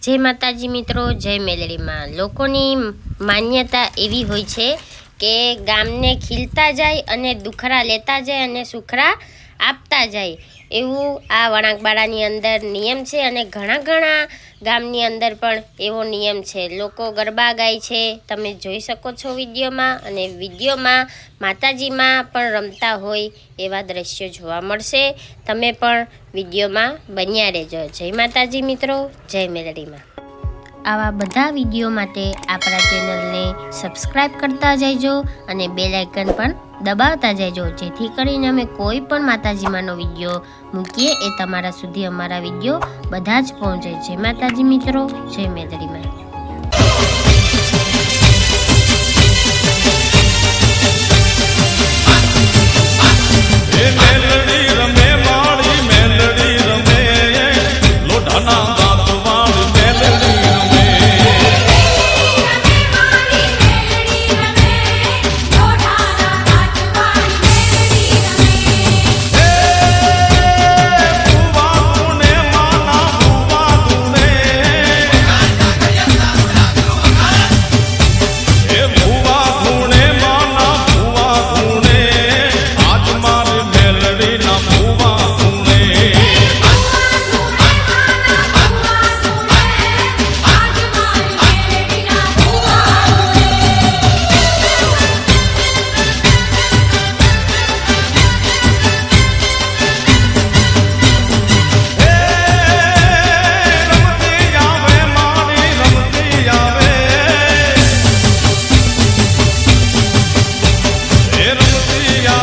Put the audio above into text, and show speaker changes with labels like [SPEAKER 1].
[SPEAKER 1] જય માતાજી મિત્રો જય મેલડીમાં લોકોની માન્યતા એવી હોય છે કે ગામને ખીલતા જાય અને દુખરા લેતા જાય અને સુખરા આપતા જાય. એવું આ વણાકબાળાની અંદર નિયમ છે અને ઘણા ઘણા ગામની અંદર પણ એવો નિયમ છે. લોકો ગરબા ગાય છે. તમે જોઈ શકો છો વિડીયોમાં અને વિડીયોમાં માતાજીમાં પણ રમતા હોય એવા દ્રશ્યો જોવા મળશે. તમે પણ વિડીયોમાં બન્યા રહેજો. જય માતાજી મિત્રો. જય મેલડીમાં. આવા બધા વીડિયો માટે આપણા ચેનલને સબસ્ક્રાઈબ કરતા જઈજો અને બેલ આઇકન પણ દબાવતા જઈજો જેથી કરીને અમે કોઈ પણ માતાજીમાંનો વીડિયો મૂકીએ એ તમારા સુધી અમારા વીડિયો બધા જ પહોંચે. જય માતાજી મિત્રો, જય
[SPEAKER 2] મેદરીમાં મેલડી એ રમતી આવે